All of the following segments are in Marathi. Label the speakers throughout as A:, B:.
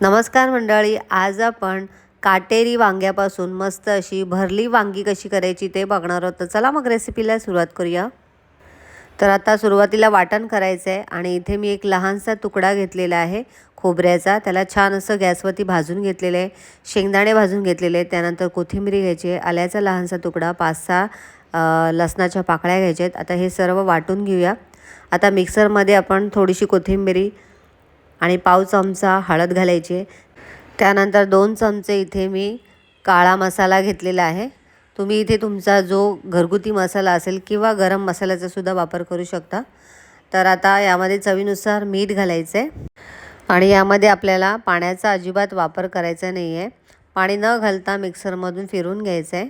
A: नमस्कार मंडळी आज आपण काटेरी वांग्यापासून मस्त अशी भरली वांगी कशी करायची ते बघणार आहोत. तर चला मग रेसिपीला सुरुवात करूया. तर आता सुरुवातीला वाटण करायचं आहे आणि इथे मी एक लहानसा तुकडा घेतलेला आहे खोबऱ्याचा. त्याला छान असं गॅसवरती भाजून घेतलेलं आहे. शेंगदाणे भाजून घेतलेले आहेत. त्यानंतर कोथिंबीर घ्यायची आहे. आल्याचा लहानसा तुकडा पाच सहा लसणाच्या पाकळ्या घ्यायच्या आहेत. आता हे सर्व वाटून घेऊया. आता मिक्सरमध्ये आपण थोडीशी कोथिंबिरी आणि पाव चमचा हळद घालायची. आहे त्यानंतर दोन चमचे इथे मी काळा मसाला घेतलेला आहे. तुम्ही इथे तुमचा जो घरगुती मसाला असेल किंवा गरम मसाल्याचा सुद्धा वापर करू शकता. तर आता यामध्ये चवीनुसार मीठ घालायचं. आहे आणि यामध्ये आपल्याला पाण्याचा अजिबात वापर करायचा नाही आहे पाणी न घालता मिक्सरमधून फिरून घ्यायचं आहे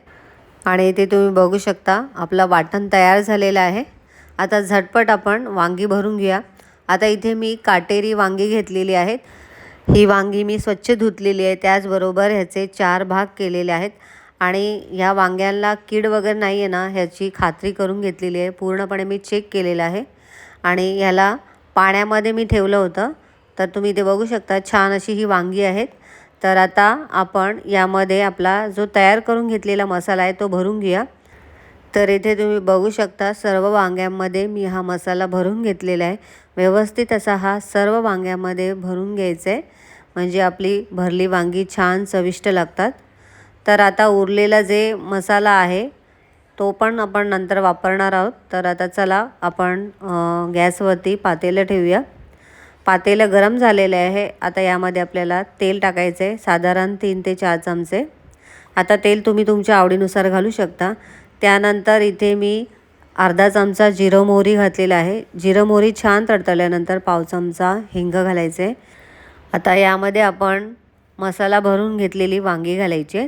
A: आणि इथे तुम्ही बघू शकता आपलं वाटण तयार झालेलं आहे. आता झटपट आपण वांगी भरून घेऊया. आता इथे मी काटेरी वांगी घेतलेली आहेत. ही वांगी मी स्वच्छ धुतलेली आहे. त्याचबरोबर ह्याचे चार भाग केलेले आहेत. आणि ह्या वांग्यांना कीड वगैरे नाही आहे ना ह्याची खात्री करून घेतलेली आहे. पूर्णपणे मी चेक केलेलं आहे. आणि ह्याला पाण्यामध्ये मी ठेवलं होतं. तर तुम्ही ते बघू शकता छान अशी ही वांगी आहेत. तर आता आपण यामध्ये आपला जो तयार करून घेतलेला मसाला आहे तो भरून घेऊया. तर इथे तुम्ही बघू शकता सर्व वांग्यांमध्ये मी हा मसाला भरून घेतलेला आहे. व्यवस्थित असा हा सर्व वांग्यामध्ये भरून घ्यायचा आहे. म्हणजे आपली भरली वांगी छान चविष्ट लागतात. तर आता उरलेला जे मसाला आहे तो पण आपण नंतर वापरणार आहोत. तर आता चला आपण गॅसवरती पातेलं ठेवूया. पातेलं गरम झालेलं आहे. आता यामध्ये आपल्याला तेल टाकायचं आहे. साधारण तीन ते चार चमचे. आता तेल तुम्ही तुमच्या आवडीनुसार घालू शकता. त्यानंतर इथे मी अर्धा चमचा जिरं मोहरी घातलेला आहे. जिरं मोहरी छान तडतडल्यानंतर पाव चमचा हिंग घालायचे. आता यामध्ये आपण मसाला भरून घेतलेली वांगी घालायची.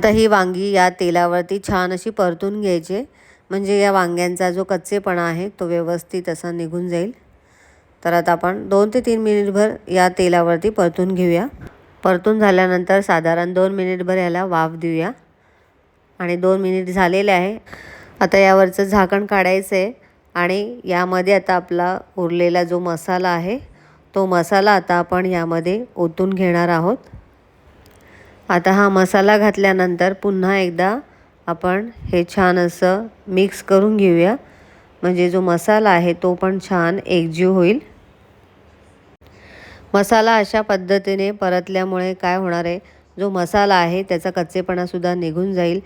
A: आता ही वांगी या तेलावरती छान अशी परतून घ्यायची. म्हणजे या वांग्यांचा जो कच्चेपणा आहे तो व्यवस्थित असा निघून जाईल. तर आता आपण दोन ते तीन मिनिटभर या तेलावरती परतून घेऊया. परतून झाल्यानंतर साधारण दोन मिनिटभर याला वाफ देऊया. आणि दोन मिनिट झालेले आहे. आता यावरचं झाकण काढायचं आहे आणि यामध्ये आता आपला उरलेला जो मसाला आहे तो मसाला आता आपण यामध्ये ओतून घेणार आहोत. आता हा मसाला घातल्यानंतर पुन्हा एकदा आपण हे छान असं मिक्स करून घेऊया. म्हणजे जो मसाला आहे तो पण छान एकजीव होईल. मसाला अशा पद्धतीने परतल्यामुळे काय होणार आहे? जो मसाला आहे त्याचा कच्चेपणासुद्धा निघून जाईल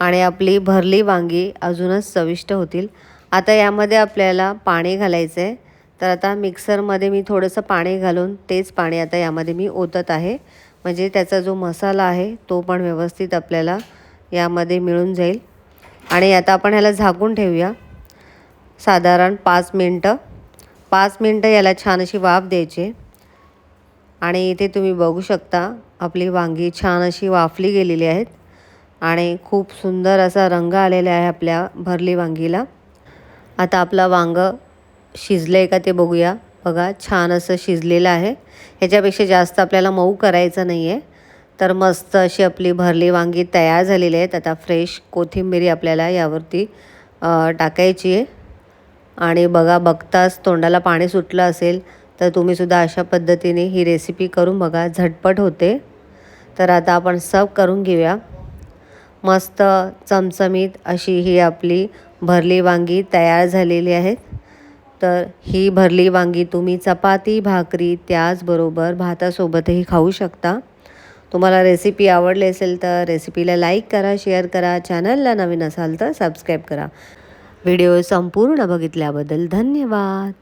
A: आणि आपली भरली वांगी अजूनच चविष्ट होतील. आता यामध्ये आपल्याला पाणी घालायचं आहे तर आता मिक्सरमध्ये मी थोडंसं पाणी घालून तेच पाणी आता यामध्ये मी ओतत आहे. म्हणजे त्याचा जो मसाला आहे तो पण व्यवस्थित आपल्याला यामध्ये मिळून जाईल. आणि आता आपण ह्याला झाकून ठेवूया. साधारण पाच मिनटं. पाच मिनटं याला छान अशी वाफ द्यायची. आणि इथे तुम्ही बघू शकता आपली वांगी छान अशी वाफली गेलेली आहेत. आणि खूप सुंदर असा रंग आलेला आहे आपल्या भरली वांगीला. आता आपला वांग शिजलं आहे का ते बघूया. बघा छान असं शिजलेलं आहे. ह्याच्यापेक्षा जास्त आपल्याला मऊ करायचं नाही आहे तर मस्त अशी आपली भरली वांगी तयार झालेली आहेत. आता फ्रेश कोथिंबिरी आपल्याला यावरती टाकायची आहे. आणि बघा बघताच तोंडाला पाणी सुटलं असेल तर तुम्हीसुद्धा अशा पद्धतीने ही रेसिपी करून बघा झटपट होते. तर आता आपण सर्व करून घेऊया. मस्त चमचमीत अशी ही आपली भरली वांगी तयार झालेली आहेत. तर ही भरली वांगी तुम्ही चपाती भाकरी त्याचबरोबर भातासोबतही खाऊ शकता. तुम्हाला रेसिपी आवडली असेल तर रेसिपीला लाईक करा शेअर करा चॅनलला नवीन असाल तर सबस्क्राईब करा. व्हिडिओ संपूर्ण बघितल्याबद्दल धन्यवाद.